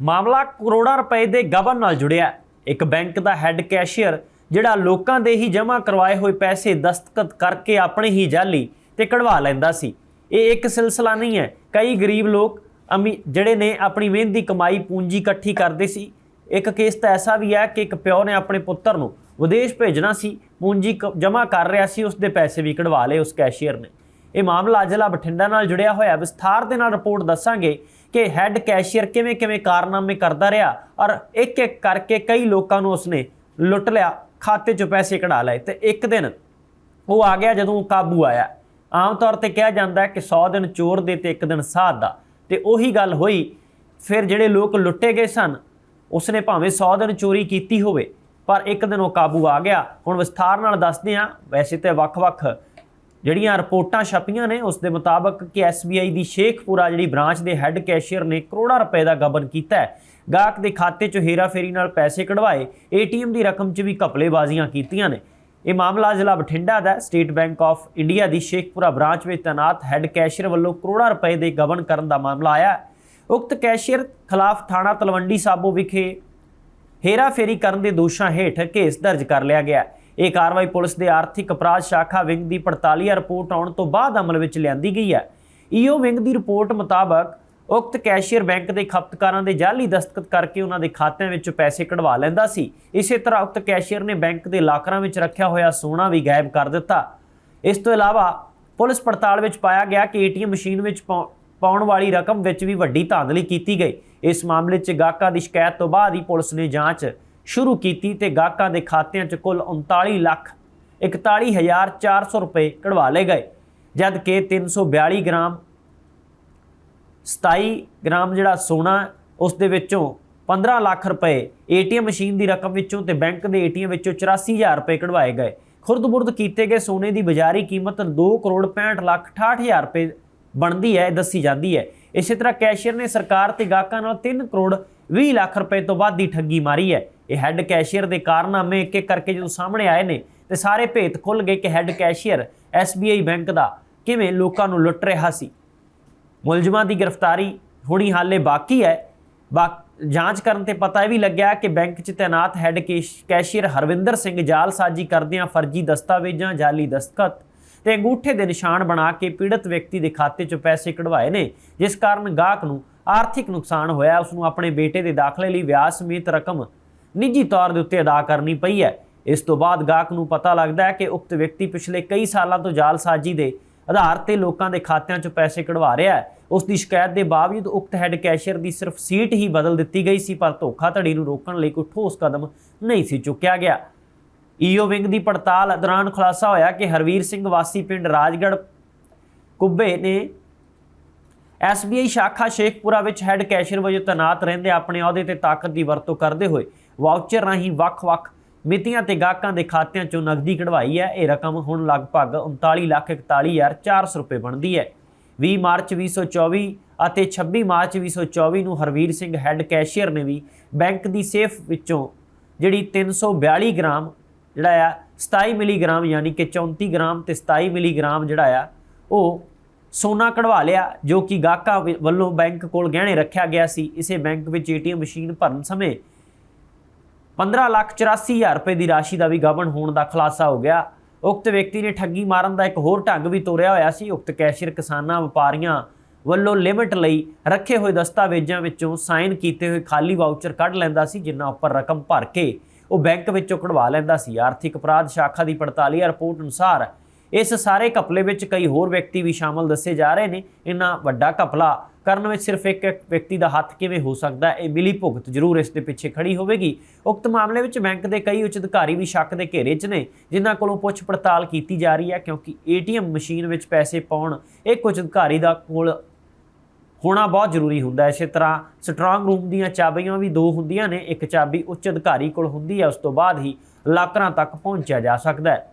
ਮਾਮਲਾ ਕਰੋੜਾਂ ਰੁਪਏ ਦੇ ਗਬਨ ਨਾਲ ਜੁੜਿਆ ਇੱਕ ਬੈਂਕ ਦਾ ਹੈੱਡ ਕੈਸ਼ੀਅਰ, ਜਿਹੜਾ ਲੋਕਾਂ ਦੇ ਹੀ ਜਮ੍ਹਾਂ ਕਰਵਾਏ ਹੋਏ ਪੈਸੇ ਦਸਤਖਤ ਕਰਕੇ ਆਪਣੇ ਹੀ ਜਾਲੀ ਤੇ ਕਢਵਾ ਲੈਂਦਾ ਸੀ। ਇਹ ਇੱਕ ਸਿਲਸਿਲਾ ਨਹੀਂ ਹੈ। ਕਈ ਗਰੀਬ ਲੋਕ ਅਮੀ, ਜਿਹੜੇ ਨੇ ਆਪਣੀ ਮਿਹਨਤ ਦੀ ਕਮਾਈ ਪੂੰਜੀ ਇਕੱਠੀ ਕਰਦੇ ਸੀ। ਇੱਕ ਕੇਸ ਤਾਂ ਐਸਾ ਵੀ ਹੈ ਕਿ ਇੱਕ ਪਿਓ ਨੇ ਆਪਣੇ ਪੁੱਤਰ ਨੂੰ ਵਿਦੇਸ਼ ਭੇਜਣਾ ਸੀ, ਪੂੰਜੀ ਜਮ੍ਹਾਂ ਕਰ ਰਿਹਾ ਸੀ ਉਸ ਦੇ ਪੈਸੇ ਵੀ ਕਢਵਾ ਲਏ ਉਸ ਕੈਸ਼ੀਅਰ ਨੇ। ਇਹ ਮਾਮਲਾ ਜ਼ਿਲ੍ਹਾ ਬਠਿੰਡਾ ਨਾਲ ਜੁੜਿਆ ਹੋਇਆ ਵਿਸਥਾਰ ਦੇ ਨਾਲ ਰਿਪੋਰਟ ਦੱਸਾਂਗੇ ਕਿ ਹੈੱਡ ਕੈਸ਼ੀਅਰ ਕਿਵੇਂ ਕਿਵੇਂ ਕਾਰਨਾਮੇ ਕਰਦਾ ਰਿਹਾ ਔਰ ਇੱਕ ਇੱਕ ਕਰਕੇ ਕਈ ਲੋਕਾਂ ਨੂੰ ਉਸਨੇ ਲੁੱਟ ਲਿਆ, ਖਾਤੇ 'ਚੋਂ ਪੈਸੇ ਕਢਾ ਲਏ ਤੇ ਇੱਕ ਦਿਨ ਉਹ ਆ ਗਿਆ ਜਦੋਂ ਕਾਬੂ ਆਇਆ। ਆਮ ਤੌਰ ਤੇ ਕਿਹਾ ਜਾਂਦਾ ਹੈ ਕਿ 100 ਦਿਨ ਚੋਰ ਦੇ ਤੇ ਇੱਕ ਦਿਨ ਸਾਧ ਦਾ। ਤੇ ਉਹੀ ਗੱਲ ਹੋਈ, ਫਿਰ ਜਿਹੜੇ ਲੋਕ ਲੁੱਟੇ ਗਏ ਸਨ, ਉਸਨੇ ਭਾਵੇਂ 100 ਦਿਨ ਚੋਰੀ ਕੀਤੀ ਹੋਵੇ, ਪਰ ਇੱਕ ਦਿਨ ਉਹ ਕਾਬੂ ਆ ਗਿਆ। ਹੁਣ ਵਿਸਥਾਰ ਨਾਲ ਦੱਸਦੇ ਹਾਂ, ਵੈਸੇ ਤੇ ਵੱਖ-ਵੱਖ ਜਿਹੜੀਆਂ ਰਿਪੋਰਟਾਂ ਛਪੀਆਂ ਨੇ, ਉਸ ਦੇ ਮੁਤਾਬਕ ਕਿ SBI ਦੀ ਸ਼ੇਖਪੁਰਾ ਜਿਹੜੀ ਬ੍ਰਾਂਚ ਦੇ ਹੈੱਡ ਕੈਸ਼ੀਅਰ ਨੇ ਕਰੋੜਾਂ ਰੁਪਏ ਦਾ ਗਬਨ ਕੀਤਾ ਹੈ। ਗਾਹਕ ਦੇ ਖਾਤੇ 'ਚੋਂ ਹੇਰਾਫੇਰੀ ਨਾਲ ਪੈਸੇ ਕਢਵਾਏ ATM ਦੀ ਰਕਮ 'ਚ ਵੀ ਘਪਲੇਬਾਜ਼ੀਆਂ ਕੀਤੀਆਂ ਨੇ। ਇਹ ਮਾਮਲਾ ਜ਼ਿਲ੍ਹਾ ਬਠਿੰਡਾ ਦਾ ਸਟੇਟ ਬੈਂਕ ਆਫ ਇੰਡੀਆ ਦੀ ਸ਼ੇਖਪੁਰਾ ਬ੍ਰਾਂਚ ਵਿੱਚ ਤੈਨਾਤ ਹੈੱਡ ਕੈਸ਼ੀਅਰ ਵੱਲੋਂ ਕਰੋੜਾਂ ਰੁਪਏ ਦੇ ਗਬਨ ਕਰਨ ਦਾ ਮਾਮਲਾ ਆਇਆ ਉਕਤ ਕੈਸ਼ੀਅਰ ਖਿਲਾਫ ਥਾਣਾ ਤਲਵੰਡੀ ਸਾਬੋ ਵਿਖੇ ਹੇਰਾਫੇਰੀ ਕਰਨ ਦੇ ਦੋਸ਼ਾਂ ਹੇਠ ਕੇਸ ਦਰਜ ਕਰ ਲਿਆ ਗਿਆ ਹੈ। ਇਹ ਕਾਰਵਾਈ ਪੁਲਿਸ ਦੇ ਆਰਥਿਕ ਅਪਰਾਧ ਸ਼ਾਖਾ ਵਿੰਗ ਦੀ ਪੜਤਾਲੀਆ ਰਿਪੋਰਟ ਆਉਣ ਤੋਂ ਬਾਅਦ ਅਮਲ ਵਿੱਚ ਲਿਆਂਦੀ ਗਈ ਹੈ। ਈਓ ਵਿੰਗ ਦੀ ਰਿਪੋਰਟ ਮੁਤਾਬਕ, ਉਕਤ ਕੈਸ਼ੀਅਰ ਬੈਂਕ ਦੇ ਖਪਤਕਾਰਾਂ ਦੇ ਜਾਲੀ ਦਸਤਖਤ ਕਰਕੇ ਉਹਨਾਂ ਦੇ ਖਾਤਿਆਂ ਵਿੱਚੋਂ ਪੈਸੇ ਕਢਵਾ ਲੈਂਦਾ ਸੀ। ਇਸੇ ਤਰ੍ਹਾਂ ਉਕਤ ਕੈਸ਼ੀਅਰ ਨੇ ਬੈਂਕ ਦੇ ਲਾਕਰਾਂ ਵਿੱਚ ਰੱਖਿਆ ਹੋਇਆ ਸੋਨਾ ਵੀ ਗਾਇਬ ਕਰ ਦਿੱਤਾ। ਇਸ ਤੋਂ ਇਲਾਵਾ, ਪੁਲਿਸ ਪੜਤਾਲ ਵਿੱਚ ਪਾਇਆ ਗਿਆ ਕਿ ਏਟੀਐਮ ਮਸ਼ੀਨ ਵਿੱਚ ਪਾਉ- ਪਾਉਣ ਵਾਲੀ ਰਕਮ ਵਿੱਚ ਵੀ ਵੱਡੀ ਧਾਂਦਲੀ ਕੀਤੀ ਗਈ। ਇਸ ਮਾਮਲੇ 'ਚ ਗਾਹਕਾਂ ਦੀ ਸ਼ਿਕਾਇਤ ਤੋਂ ਬਾਅਦ ਹੀ ਪੁਲਿਸ ਨੇ ਜਾਂਚ ਸ਼ੁਰੂ ਕੀਤੀ ਤੇ ਗਾਹਕਾਂ ਦੇ ਖਾਤਿਆਂ 'ਚ ਕੁੱਲ 39 ਲੱਖ 41400 ਰੁਪਏ ਕਢਵਾ ਲਏ ਗਏ, ਜਦ ਕਿ 342 ਗ੍ਰਾਮ 27 ਗ੍ਰਾਮ ਜਿਹੜਾ ਸੋਨਾ, ਉਸ ਦੇ ਵਿੱਚੋਂ 15 ਲੱਖ ਰੁਪਏ ਏਟੀਐਮ ਮਸ਼ੀਨ ਦੀ ਰਕਮ ਵਿੱਚੋਂ ਤੇ ਬੈਂਕ ਦੇ ਏਟੀਐਮ ਵਿੱਚੋਂ 84000 ਰੁਪਏ ਕਢਵਾਏ ਗਏ। ਖੁਰਦ-ਬੁਰਦ ਕੀਤੇ ਗਏ ਸੋਨੇ ਦੀ ਬਾਜ਼ਾਰੀ ਕੀਮਤ 2 ਕਰੋੜ 65 ਲੱਖ 68000 ਰੁਪਏ ਬਣਦੀ ਹੈ ਦੱਸੀ ਜਾਂਦੀ ਹੈ। ਇਸੇ ਤਰ੍ਹਾਂ ਕੈਸ਼ੀਅਰ ਨੇ ਸਰਕਾਰ ਤੇ ਗਾਹਕਾਂ ਨਾਲ 3 ਕਰੋੜ 20 ਲੱਖ ਰੁਪਏ ਤੋਂ ਵੱਧ ਦੀ ਠੱਗੀ ਮਾਰੀ ਹੈ। ਇਹ ਹੈੱਡ ਕੈਸ਼ੀਅਰ ਦੇ ਕਾਰਨਾਮੇ ਇੱਕ ਇੱਕ ਕਰਕੇ ਜਦੋਂ ਸਾਹਮਣੇ ਆਏ ਨੇ, ਤੇ ਸਾਰੇ ਭੇਤ ਖੁੱਲ ਗਏ ਕਿ ਹੈੱਡ ਕੈਸ਼ੀਅਰ SBI ਬੈਂਕ ਦਾ ਕਿਵੇਂ ਲੋਕਾਂ ਨੂੰ ਲੁੱਟ ਰਿਹਾ ਸੀ। ਮੁਲਜ਼ਮਾਂ ਦੀ ਗ੍ਰਿਫਤਾਰੀ ਹੋਣੀ ਹਾਲੇ ਬਾਕੀ ਹੈ। ਬਾ ਜਾਂਚ ਕਰਨ ਤੇ ਪਤਾ ਇਹ ਵੀ ਲੱਗਿਆ ਕਿ ਬੈਂਕ 'ਚ ਤੈਨਾਤ head cash- cashier Harvinder Singh ਜਾਲਸਾਜੀ ਕਰਦਿਆਂ ਫਰਜ਼ੀ ਦਸਤਾਵੇਜ਼ਾਂ, ਜਾਲੀ ਦਸਤਖਤ ਤੇ ਅੰਗੂਠੇ ਦੇ ਨਿਸ਼ਾਨ ਬਣਾ ਕੇ ਪੀੜਤ ਵਿਅਕਤੀ ਦੇ ਖਾਤੇ 'ਚੋਂ ਪੈਸੇ ਕਢਵਾਏ ਨੇ, ਜਿਸ ਕਾਰਨ ਗਾਹਕ ਨੂੰ ਆਰਥਿਕ ਨੁਕਸਾਨ ਹੋਇਆ। ਉਸ ਨੂੰ ਆਪਣੇ ਬੇਟੇ ਦੇ ਦਾਖਲੇ ਲਈ ਵਿਆਜ ਸਮੇਤ ਰਕਮ ਨਿੱਜੀ ਤੌਰ ਦੇ ਉੱਤੇ ਅਦਾ ਕਰਨੀ ਪਈ ਹੈ। ਇਸ ਤੋਂ ਬਾਅਦ ਗਾਹਕ ਨੂੰ ਪਤਾ ਲੱਗਦਾ ਹੈ ਕਿ ਉਕਤ ਵਿਅਕਤੀ ਪਿਛਲੇ ਕਈ ਸਾਲਾਂ ਤੋਂ ਜਾਲਸਾਜੀ ਦੇ ਆਧਾਰ ਤੇ ਲੋਕਾਂ ਦੇ ਖਾਤਿਆਂ 'ਚੋਂ ਪੈਸੇ ਕਢਵਾ ਰਿਹਾ ਹੈ। ਉਸ ਦੀ ਸ਼ਿਕਾਇਤ ਦੇ ਬਾਵਜੂਦ ਉਕਤ ਹੈੱਡ ਕੈਸ਼ੀਅਰ ਦੀ ਸਿਰਫ ਸੀਟ ਹੀ ਬਦਲ ਦਿੱਤੀ ਗਈ ਸੀ, ਪਰ ਧੋਖਾਧੜੀ ਨੂੰ ਰੋਕਣ ਲਈ ਕੋਈ ਠੋਸ ਕਦਮ ਨਹੀਂ ਸੀ ਚੁੱਕਿਆ ਗਿਆ। ਈਓ ਵਿੰਗ ਦੀ ਪੜਤਾਲ ਦੌਰਾਨ ਖੁਲਾਸਾ ਹੋਇਆ ਕਿ ਹਰਵੀਰ ਸਿੰਘ ਵਾਸੀ ਪਿੰਡ ਰਾਜਗੜ੍ਹ ਕੁੱਬੇ ਨੇ SBI ਸ਼ਾਖਾ ਸ਼ੇਖਪੁਰਾ ਵਿੱਚ ਹੈੱਡ ਕੈਸ਼ੀਅਰ ਵਜੋਂ ਤੈਨਾਤ ਰਹਿੰਦੇ ਆਪਣੇ ਅਹੁਦੇ ਤੇ ਤਾਕਤ ਦੀ ਵਰਤੋਂ ਕਰਦੇ ਹੋਏ ਵਾਊਚਰ ਰਾਹੀਂ ਵੱਖ-ਵੱਖ ਮਿਤੀਆਂ ਤੇ ਗਾਹਕਾਂ ਦੇ ਖਾਤਿਆਂ 'ਚੋਂ ਨਗਦੀ ਕਢਵਾਈ ਹੈ। ਇਹ ਰਕਮ ਹੁਣ ਲਗਭਗ 3941400 ਰੁਪਏ ਬਣਦੀ ਹੈ। 20 ਮਾਰਚ 2024 ਅਤੇ 26 ਮਾਰਚ 2024 ਨੂੰ ਹਰਵੀਰ ਸਿੰਘ ਹੈੱਡ ਕੈਸ਼ੀਅਰ ਨੇ ਵੀ ਬੈਂਕ ਦੀ ਸੇਫ ਵਿੱਚੋਂ ਜਿਹੜੀ 342 ਗ੍ਰਾਮ ਜਿਹੜਾ ਆ 27 ਮਿਲੀਗ੍ਰਾਮ ਯਾਨੀ ਕਿ 34 ਗ੍ਰਾਮ ਤੇ 27 ਮਿਲੀਗ੍ਰਾਮ ਜਿਹੜਾ ਆ, ਉਹ ਸੋਨਾ ਕਢਵਾ ਲਿਆ, ਜੋ ਕਿ ਗਾਹਕਾਂ ਵ- ਵੱਲੋਂ ਬੈਂਕ ਕੋਲ ਗਹਿਣੇ ਰੱਖਿਆ ਗਿਆ ਸੀ। ਇਸੇ ਬੈਂਕ ਵਿੱਚ ਏਟੀਐਮ ਮਸ਼ੀਨ ਭਰਨ ਸਮੇਂ 15 ਲੱਖ 84 ਹਜ਼ਾਰ ਰੁਪਏ ਦੀ ਰਾਸ਼ੀ ਦਾ ਵੀ ਗਬਨ ਹੋਣ ਦਾ ਖੁਲਾਸਾ ਹੋ ਗਿਆ। ਉਕਤ ਵਿਅਕਤੀ ਨੇ ਠੱਗੀ ਮਾਰਨ ਦਾ ਇੱਕ ਹੋਰ ਢੰਗ ਵੀ ਤੋਰਿਆ ਹੋਇਆ ਸੀ। ਉਕਤ ਕੈਸ਼ੀਅਰ ਕਿਸਾਨਾਂ, ਵਪਾਰੀਆਂ ਵੱਲੋਂ ਲਿਮਟ ਲਈ ਰੱਖੇ ਹੋਏ ਦਸਤਾਵੇਜ਼ਾਂ ਵਿੱਚੋਂ ਸਾਈਨ ਕੀਤੇ ਹੋਏ ਖਾਲੀ ਵਾਊਚਰ ਕੱਢ ਲੈਂਦਾ ਸੀ ਜਿਨ੍ਹਾਂ ਉੱਪਰ ਰਕਮ ਭਰ ਕੇ ਉਹ ਬੈਂਕ ਵਿੱਚੋਂ ਕਢਵਾ ਲੈਂਦਾ ਸੀ। ਆਰਥਿਕ ਅਪਰਾਧ ਸ਼ਾਖਾ ਦੀ ਪੜਤਾਲੀਆ ਰਿਪੋਰਟ ਅਨੁਸਾਰ ਇਸ ਸਾਰੇ ਘਪਲੇ ਵਿੱਚ ਕਈ ਹੋਰ ਵਿਅਕਤੀ ਵੀ ਸ਼ਾਮਲ ਦੱਸੇ ਜਾ ਰਹੇ ਨੇ। ਇੰਨਾ ਵੱਡਾ ਘਪਲਾ ਕਰਨ ਵਿੱਚ ਸਿਰਫ ਇੱਕ ਇੱਕ ਵਿਅਕਤੀ ਦਾ ਹੱਥ ਕਿਵੇਂ ਹੋ ਸਕਦਾ ਇਹ ਮਿਲੀ ਭੁਗਤ ਜ਼ਰੂਰ ਇਸ ਦੇ ਪਿੱਛੇ ਖੜੀ ਹੋਵੇਗੀ। ਉਕਤ ਮਾਮਲੇ ਵਿੱਚ ਬੈਂਕ ਦੇ ਕਈ ਉੱਚ ਅਧਿਕਾਰੀ ਵੀ ਸ਼ੱਕ ਦੇ ਘੇਰੇ 'ਚ ਨੇ, ਜਿਨ੍ਹਾਂ ਕੋਲੋਂ ਪੁੱਛ ਪੜਤਾਲ ਕੀਤੀ ਜਾ ਰਹੀ ਹੈ ਕਿਉਂਕਿ ਏਟੀਐਮ ਮਸ਼ੀਨ ਵਿੱਚ ਪੈਸੇ ਪਾਉਣ ਇੱਕ ਉੱਚ ਅਧਿਕਾਰੀ ਦਾ ਕੋਲ ਹੋਣਾ ਬਹੁਤ ਜ਼ਰੂਰੀ ਹੁੰਦਾ ਹੈ। ਇਸੇ ਤਰ੍ਹਾਂ ਸਟਰੋਂਗ ਰੂਮ ਦੀਆਂ ਚਾਬੀਆਂ ਵੀ ਦੋ ਹੁੰਦੀਆਂ ਨੇ, ਇੱਕ ਚਾਬੀ ਉੱਚ ਅਧਿਕਾਰੀ ਕੋਲ ਹੁੰਦੀ ਹੈ, ਉਸ ਤੋਂ ਬਾਅਦ ਹੀ ਲਾਕਰਾਂ ਤੱਕ ਪਹੁੰਚਿਆ ਜਾ ਸਕਦਾ ਹੈ।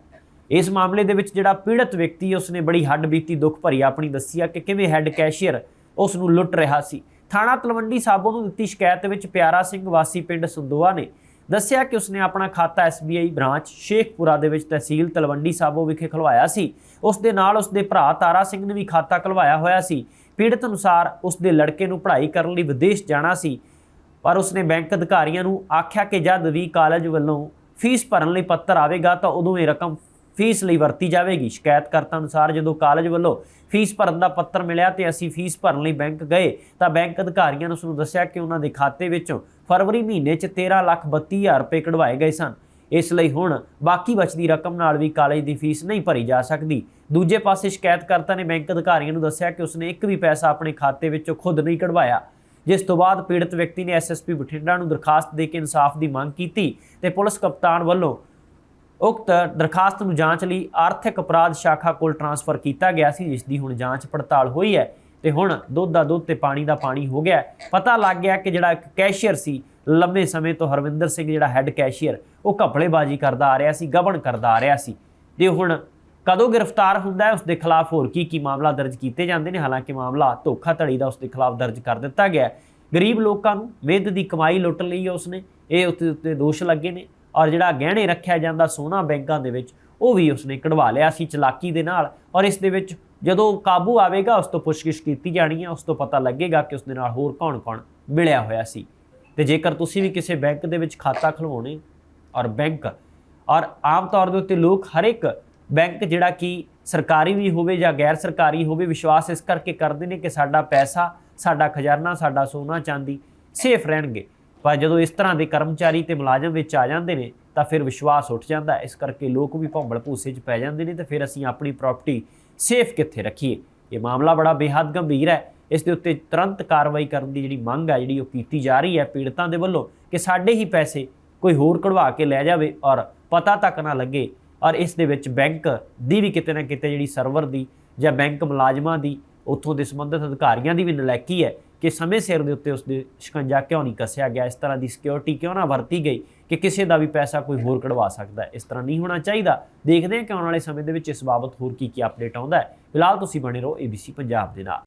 ਇਸ ਮਾਮਲੇ ਦੇ ਵਿੱਚ ਜਿਹੜਾ ਪੀੜਤ ਵਿਅਕਤੀ ਉਸਨੇ ਬੜੀ ਹੱਡ-ਬੀਤੀ ਦੁੱਖ ਭਰੀ ਆਪਣੀ ਦੱਸੀ ਆ ਕਿ ਕਿਵੇਂ ਹੈੱਡ ਕੈਸ਼ੀਅਰ ਉਸ ਨੂੰ ਲੁੱਟ ਰਿਹਾ ਸੀ। ਥਾਣਾ ਤਲਵੰਡੀ ਸਾਬੋ ਨੂੰ ਦਿੱਤੀ ਸ਼ਿਕਾਇਤ ਵਿੱਚ ਪਿਆਰਾ ਸਿੰਘ ਵਾਸੀ ਪਿੰਡ ਸੰਦੋਆ ਨੇ ਦੱਸਿਆ ਕਿ ਉਸਨੇ ਆਪਣਾ ਖਾਤਾ SBI ਬ੍ਰਾਂਚ ਸ਼ੇਖਪੁਰਾ ਦੇ ਵਿੱਚ ਤਹਿਸੀਲ ਤਲਵੰਡੀ ਸਾਬੋ ਵਿਖੇ ਖੁਲਵਾਇਆ ਸੀ। ਉਸ ਦੇ ਨਾਲ ਉਸ ਦੇ ਭਰਾ ਤਾਰਾ ਸਿੰਘ ਨੇ ਵੀ ਖਾਤਾ ਖੁਲਵਾਇਆ ਹੋਇਆ ਸੀ। ਪੀੜਤ ਅਨੁਸਾਰ ਉਸ ਦੇ ਲੜਕੇ ਨੂੰ ਪੜ੍ਹਾਈ ਕਰਨ ਲਈ ਵਿਦੇਸ਼ ਜਾਣਾ ਸੀ, ਪਰ ਉਸਨੇ ਬੈਂਕ ਅਧਿਕਾਰੀਆਂ ਨੂੰ ਆਖਿਆ ਕਿ ਜਦ ਵੀ ਕਾਲਜ ਵੱਲੋਂ ਫੀਸ ਭਰਨ ਲਈ ਪੱਤਰ ਆਵੇਗਾ ਤਾਂ ਉਦੋਂ ਇਹ ਰਕਮ ਫੀਸ ਲਈ ਵਰਤੀ ਜਾਵੇਗੀ। ਸ਼ਿਕਾਇਤਕਰਤਾ ਅਨੁਸਾਰ ਜਦੋਂ ਕਾਲਜ ਵੱਲੋਂ ਫੀਸ ਭਰਨ ਦਾ ਪੱਤਰ ਮਿਲਿਆ ਤੇ ਅਸੀਂ ਫੀਸ ਭਰਨ ਲਈ ਬੈਂਕ ਗਏ, ਤਾਂ ਬੈਂਕ ਅਧਿਕਾਰੀਆਂ ਨੇ ਉਸ ਨੂੰ ਦੱਸਿਆ ਕਿ ਉਹਨਾਂ ਦੇ ਖਾਤੇ ਵਿੱਚੋਂ ਫਰਵਰੀ ਮਹੀਨੇ 'ਚ 13 ਲੱਖ 32 ਹਜ਼ਾਰ ਰੁਪਏ ਕਢਵਾਏ ਗਏ ਸਨ। ਇਸ ਲਈ ਹੁਣ ਬਾਕੀ ਬਚਦੀ ਰਕਮ ਨਾਲ ਵੀ ਕਾਲਜ ਦੀ ਫੀਸ ਨਹੀਂ ਭਰੀ ਜਾ ਸਕਦੀ। ਦੂਜੇ ਪਾਸੇ ਸ਼ਿਕਾਇਤਕਰਤਾ ਨੇ ਬੈਂਕ ਅਧਿਕਾਰੀਆਂ ਨੂੰ ਦੱਸਿਆ ਕਿ ਉਸਨੇ ਇੱਕ ਵੀ ਪੈਸਾ ਆਪਣੇ ਖਾਤੇ ਵਿੱਚੋਂ ਖੁਦ ਨਹੀਂ ਕਢਵਾਇਆ। ਜਿਸ ਤੋਂ ਬਾਅਦ ਪੀੜਤ ਵਿਅਕਤੀ ਨੇ ਐਸਐਸਪੀ ਬਠਿੰਡਾ ਨੂੰ ਦਰਖਾਸਤ ਦੇ ਕੇ ਇਨਸਾਫ ਦੀ ਮੰਗ ਕੀਤੀ ਤੇ ਪੁਲਿਸ ਕਪਤਾਨ ਵੱਲੋਂ ਉਕਤ ਦਰਖਾਸਤ ਨੂੰ ਜਾਂਚ ਲਈ ਆਰਥਿਕ ਅਪਰਾਧ ਸ਼ਾਖਾ ਕੋਲ ਟਰਾਂਸਫਰ ਕੀਤਾ ਗਿਆ ਸੀ, ਜਿਸ ਦੀ ਹੁਣ ਜਾਂਚ ਪੜਤਾਲ ਹੋਈ ਹੈ ਤੇ ਹੁਣ ਦੁੱਧ ਦਾ ਦੁੱਧ ਤੇ ਪਾਣੀ ਦਾ ਪਾਣੀ ਹੋ ਗਿਆ ਪਤਾ ਲੱਗ ਗਿਆ ਕਿ ਜਿਹੜਾ ਇੱਕ ਕੈਸ਼ੀਅਰ ਸੀ ਲੰਬੇ ਸਮੇਂ ਤੋਂ ਹਰਵਿੰਦਰ ਸਿੰਘ ਜਿਹੜਾ ਹੈੱਡ ਕੈਸ਼ੀਅਰ, ਉਹ ਘਪਲੇਬਾਜ਼ੀ ਕਰਦਾ ਆ ਰਿਹਾ ਸੀ ਗਬਨ ਕਰਦਾ ਆ ਰਿਹਾ ਸੀ। ਤੇ ਹੁਣ ਕਦੋਂ ਗ੍ਰਿਫਤਾਰ ਹੁੰਦਾ ਹੈ, ਉਸ ਦੇ ਖਿਲਾਫ ਹੋਰ ਕੀ ਕੀ ਮਾਮਲਾ ਦਰਜ ਕੀਤੇ ਜਾਂਦੇ ਨੇ? ਹਾਲਾਂਕਿ ਮਾਮਲਾ ਧੋਖਾਧੜੀ ਦਾ ਉਸ ਦੇ ਖਿਲਾਫ ਦਰਜ ਕਰ ਦਿੱਤਾ ਗਿਆ ਗਰੀਬ ਲੋਕਾਂ ਨੂੰ ਮਿਹਨਤ ਦੀ ਕਮਾਈ ਲੁੱਟ ਲਈ ਹੈ ਉਸਨੇ। ਇਹ ਉੱਤੇ ਉੱਤੇ ਦੋਸ਼ ਲੱਗੇ ਨੇ। ਔਰ ਜਿਹੜਾ ਗਹਿਣੇ ਰੱਖਿਆ ਜਾਂਦਾ ਸੋਨਾ ਬੈਂਕਾਂ ਦੇ ਵਿੱਚ, ਉਹ ਵੀ ਉਸਨੇ ਕਢਵਾ ਲਿਆ ਸੀ ਚਲਾਕੀ ਦੇ ਨਾਲ। ਔਰ ਇਸ ਦੇ ਵਿੱਚ ਜਦੋਂ ਕਾਬੂ ਆਵੇਗਾ, ਉਸ ਤੋਂ ਪੁੱਛਗਿੱਛ ਕੀਤੀ ਜਾਣੀ ਹੈ, ਉਸ ਤੋਂ ਪਤਾ ਲੱਗੇਗਾ ਕਿ ਉਸ ਦੇ ਨਾਲ ਹੋਰ ਕੌਣ-ਕੌਣ ਮਿਲਿਆ ਹੋਇਆ ਸੀ। ਤੇ ਜੇਕਰ ਤੁਸੀਂ ਵੀ ਕਿਸੇ ਬੈਂਕ ਦੇ ਵਿੱਚ ਖਾਤਾ ਖਲਵਾਉਣੇ ਔਰ ਬੈਂਕ, ਔਰ ਆਮ ਤੌਰ ਦੇ ਉੱਤੇ ਲੋਕ ਹਰ ਇੱਕ ਬੈਂਕ ਜਿਹੜਾ ਕਿ ਸਰਕਾਰੀ ਵੀ ਹੋਵੇ ਜਾਂ ਗੈਰ ਸਰਕਾਰੀ ਹੋਵੇ, ਵਿਸ਼ਵਾਸ ਇਸ ਕਰਕੇ ਕਰਦੇ ਨੇ ਕਿ ਸਾਡਾ ਪੈਸਾ, ਸਾਡਾ ਖਜ਼ਾਨਾ, ਸਾਡਾ ਸੋਨਾ ਚਾਂਦੀ ਸੇਫ ਰਹਿਣਗੇ। ਪਰ ਜਦੋਂ ਇਸ ਤਰ੍ਹਾਂ ਦੇ ਕਰਮਚਾਰੀ ਤੇ ਮੁਲਾਜ਼ਮ ਵਿੱਚ ਆ ਜਾਂਦੇ ਨੇ, ਤਾਂ ਫਿਰ ਵਿਸ਼ਵਾਸ ਉੱਠ ਜਾਂਦਾ ਇਸ ਕਰਕੇ ਲੋਕ ਵੀ ਭੌਂਬਲ ਭੂਸੇ 'ਚ ਪੈ ਜਾਂਦੇ ਨੇ, ਤੇ ਫਿਰ ਅਸੀਂ ਆਪਣੀ ਪ੍ਰਾਪਰਟੀ ਸੇਫ ਕਿੱਥੇ ਰੱਖੀਏ? ਇਹ ਮਾਮਲਾ ਬੜਾ ਬੇਹੱਦ ਗੰਭੀਰ ਹੈ। ਇਸ ਦੇ ਉੱਤੇ ਤੁਰੰਤ ਕਾਰਵਾਈ ਕਰਨ ਦੀ ਜਿਹੜੀ ਮੰਗ ਹੈ, ਜਿਹੜੀ ਉਹ ਕੀਤੀ ਜਾ ਰਹੀ ਹੈ ਪੀੜਤਾਂ ਦੇ ਵੱਲੋਂ ਕਿ ਸਾਡੇ ਹੀ ਪੈਸੇ ਕੋਈ ਹੋਰ ਕਢਵਾ ਕੇ ਲੈ ਜਾਵੇ ਔਰ ਪਤਾ ਤੱਕ ਨਾ ਲੱਗੇ ਔਰ ਇਸ ਦੇ ਵਿੱਚ ਬੈਂਕ ਦੀ ਵੀ ਕਿਤੇ ਨਾ ਕਿਤੇ ਜਿਹੜੀ ਸਰਵਰ ਦੀ ਜਾਂ ਬੈਂਕ ਮੁਲਾਜ਼ਮਾਂ ਦੀ, ਉੱਥੋਂ ਦੇ ਸੰਬੰਧਿਤ ਅਧਿਕਾਰੀਆਂ ਦੀ ਵੀ ਨਲਾਇਕੀ ਹੈ। ਕਿ ਸਮੇਂ ਸਿਰ ਦੇ ਉੱਤੇ ਉਸ ਦੇ ਸ਼ਿਕੰਜਾ ਕਿਉਂ ਨਹੀਂ ਕੱਸਿਆ ਗਿਆ? ਇਸ ਤਰ੍ਹਾਂ ਦੀ ਸਿਕਿਉਰਿਟੀ ਕਿਉਂ ਨਾ ਵਰਤੀ ਗਈ ਕਿ ਕਿਸੇ ਦਾ ਵੀ ਪੈਸਾ ਕੋਈ ਹੋਰ ਕਢਵਾ ਸਕਦਾ ਇਸ ਤਰ੍ਹਾਂ ਨਹੀਂ ਹੋਣਾ ਚਾਹੀਦਾ। ਦੇਖਦੇ ਹਾਂ ਕਿ ਆਉਣ ਵਾਲੇ ਸਮੇਂ ਦੇ ਵਿੱਚ ਇਸ ਬਾਬਤ ਹੋਰ ਕੀ ਕੀ ਅਪਡੇਟ ਆਉਂਦਾ ਹੈ। ਫਿਲਹਾਲ ਤੁਸੀਂ ਬਣੇ ਰਹੋ ABC ਪੰਜਾਬ ਦੇ ਨਾਲ।